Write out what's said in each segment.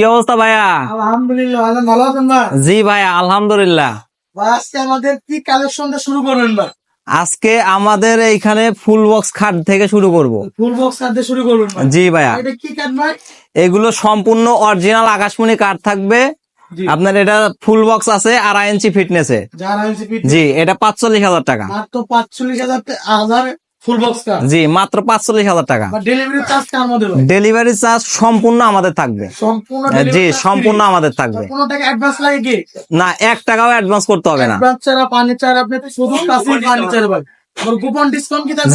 কি অবস্থা ভাইয়া? আলহামদুলিল্লাহ ভালো ভালো আছেন ভাই? জি ভাইয়া আলহামদুলিল্লাহ। আজকে আমাদের কি কালেকশনটা শুরু করবেন ভাই? আজকে আমাদের এইখানে ফুল বক্স খাট থেকে শুরু করব। ফুল বক্স দিয়ে শুরু করবেন জি ভাইয়া। এটা কি কাট ভাই? এগুলো সম্পূর্ণ অরিজিনাল আকাশমণি কাঠ থাকবে। আপনার এটা ফুল বক্স আছে আড়াই ইঞ্চি ফিটনেসে জি এটা পাঁচচল্লিশ হাজার টাকা। পাঁচচল্লিশ হাজার হাজার ফুল বক্স কাট জি মাত্র পাঁচচল্লিশ হাজার টাকা। ডেলিভারি চার্জ কার মধ্যে ডেলিভারি চার্জ সম্পূর্ণ আমাদের থাকবে। সম্পূর্ণ জি সম্পূর্ণ আমাদের থাকবে। কোনো টাকা অ্যাডভান্স লাগে কি? না এক টাকাও অ্যাডভান্স করতে হবে না। অ্যাডভান্স ছাড়া ফার্নিচার আপনি শুধু কাছে ফার্নিচার ভাই। গোপন ডিসকাউন্ট কি থাকবে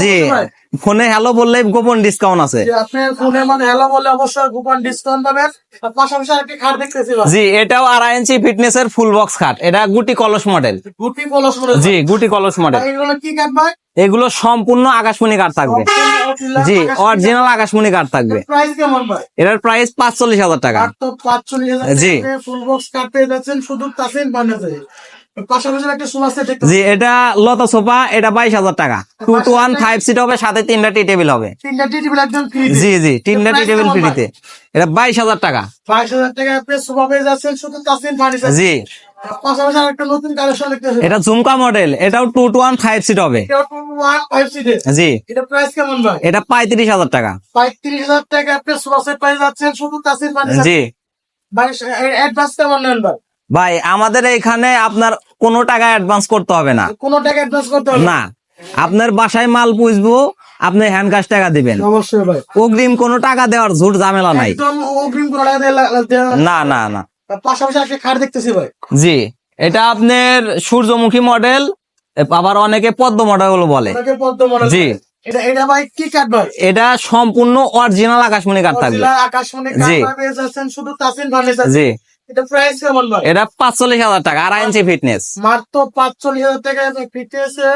ফোনে হ্যালো বললেই গোপন ডিসকাউন্ট আছে। আপনার ফোনে মানে হ্যালো বলে অবশ্যই গোপন ডিসকাউন্ট পাবেন। পাশাপাশি আরেকটি কার্ড দেখতেছি জি এটাও আড়াই ইঞ্চি ফিটনেস এর ফুল বক্স খাট এটা গুটি কলস মডেল গুটি পলস করে জি গুটি কলস মডেল এগুলো কি কাট ভাই? এগুলো সম্পূর্ণ আকাশমণি কাঠ থাকবে? জি অরিজিনাল আকাশমণি কাঠ থাকবে? প্রাইস এটার প্রাইস পাঁচচল্লিশ হাজার টাকা। জি। ফুল বক্স কাট পেয়ে যাচ্ছেন শুধু তাসিন বানাতে জি এটা লতা সোফা এটা বাইশ হাজার টাকা। Two two one five seat হবে সাথে তিনটা টি টেবিল হবে। জি জি তিনটা টি টেবিল ফ্রিতে এটা বাইশ হাজার টাকা। বাইশ হাজার জি। পাশাপাশি আরেকটা নতুন কালেকশন দেখতেছেন। এটা ঝুমকা মডেল এটাও two two one five seat হবে। এটা ওয়ান ফাইভ সিটের জি। এটা প্রাইস কেমন ভাই? এটা পঁয়ত্রিশ হাজার টাকা। পঁয়ত্রিশ হাজার টাকা আপনি সোফা সেট যাচ্ছেন শুধু তাসিন ফার্নিচার জি। ভাই অ্যাডভান্স কেমন নেন ভাই? ভাই আমাদের এখানে আপনার কোনো টাকা অ্যাডভান্স করতে হবে না। কোনো টাকা অ্যাডভান্স করতে হবে না? আপনার বাসায় মাল পুষবো আপনি হ্যান্ড কাশ টাকা দিবেন। অবশ্যই ভাই। অগ্রিম কোনো টাকা দেওয়ার ঝুট ঝামেলা নাই। না না না। পাশাপাশি একটা খাট দেখতেছি ভাই। জি এটা আপনার সূর্যমুখী মডেল আবার অনেকে পদ্ম মডেল বলে। ওটাকে পদ্ম মডেল জি। এটা সম্পূর্ণ অরিজিনাল আকাশমণি কাঠ থাকবে। জি। শুধু জি। এটা প্রাইস কেমন ভাই? এটা পাঁচচল্লিশ হাজার টাকা আড়াই ইঞ্চি ফিটনেস মাত্র পাঁচচল্লিশ হাজার টাকা ফিটেছে